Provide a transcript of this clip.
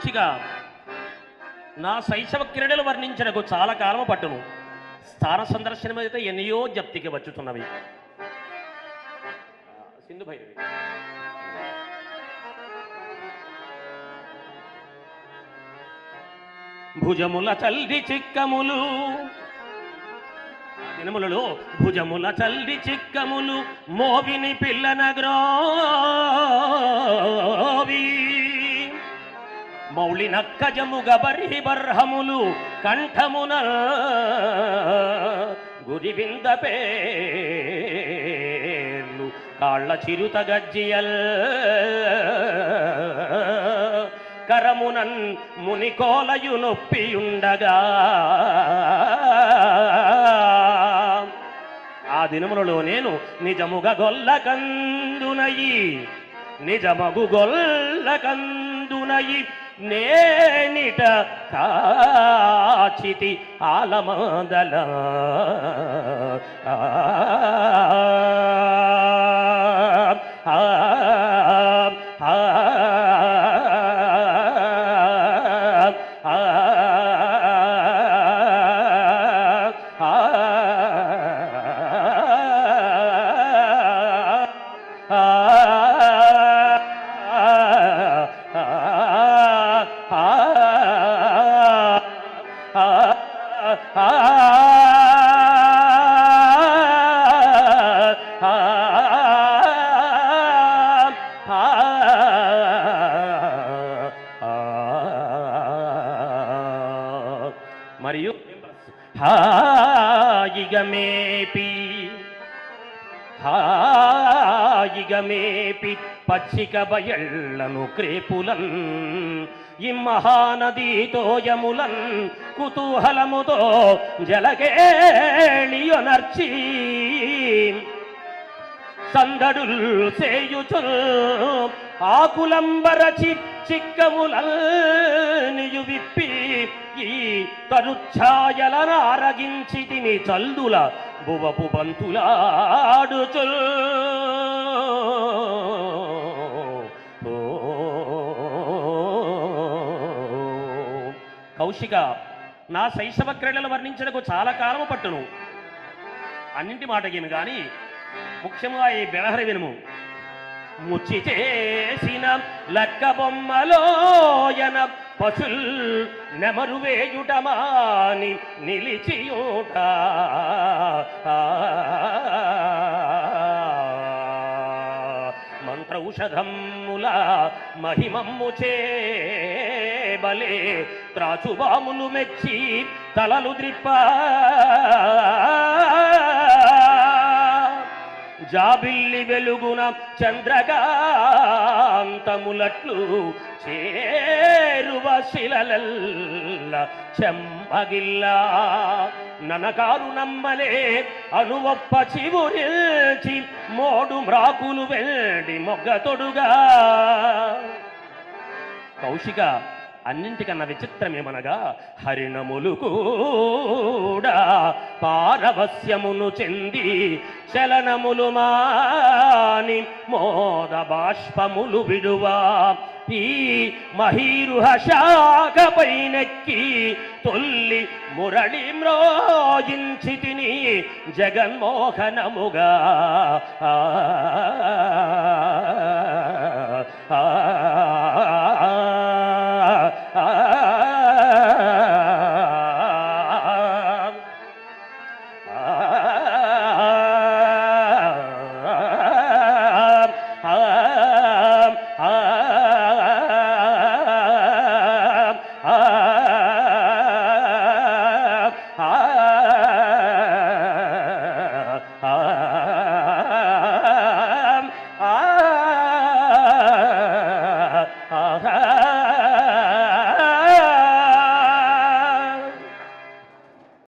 కౌశిక నా శైశవ క్రీడలు వర్ణించడకు చాలా కాలం పట్టును. స్థాన సందర్శనం అయితే ఎన్నయో జప్తికి వచ్చుతున్నవి. సింధు భైరవి. భుజముల చల్లి చిక్కములు. దినములలో భుజముల చల్లి చిక్కములు మోవిని పిల్ల గ్రోవి మౌళి నక్కజముగ బర్హి బర్హములు కంఠమున గురివింద పేర్లు కాళ్ళ చిరుత గజ్జియల్ కరమునన్ మునికోలయు నొప్పియుండగా ఆ దినములలో నేను నిజముగా గొల్లకందునయి నిజమగు గొల్లకందునయి. నేనిట కాచితి ఆలమందల. మరియు హాయిగమేపి హాయిగమేపి పచ్చిక బయళ్ళను క్రేపులన్ ఇమ్మహానదీతోయములన్ కుతూహలముతో జలకేళియొనర్చి సందడుల్ సేయుచు ఆకులంబరచి చిక్కములనియు విప్పి ఈ తరుఛాయలనారగించి తిని చల్దుల బువపు బంతులాడుచుల్ ఓ కౌశిక నా శైశవ క్రీడలు వర్ణించడకు చాలా కాలము పట్టును. అన్నింటి మాటకేమి కానీ ముఖ్యంగా ఈ బెలహరి వినుము. ముచ్చి చేసిన లక్క బొమ్మలోయన పశుల్ నెమరు వేయుటమాని నిలిచియుట. మంత్రౌషధమ్ముల మహిమమ్ము చే బలే త్రాచుబాములు మెచ్చి తలలు ద్రిప్ప. జాబిల్లి వెలుగున చంద్రకాంతములట్లు చేరువ శిలలల్ల చెమ్మగిల్లా ననకారు నమ్మలే అనువప్ప చివురిల్చి మోడు మ్రాకులు వెళ్ళి మొగ్గ తొడుగా. కౌశిక అన్నింటికన్నా విచిత్రమేమనగా హరిణములు కూడా పారవస్యమును చెంది చలనములు మాని మోద బాష్పములు విడువా ఈ మహీరుహ శాఖపై నెక్కి తొల్లి మురళి మ్రోజించి తిని జగన్మోహనముగా. ఆ, Ah, ah, ah. ah.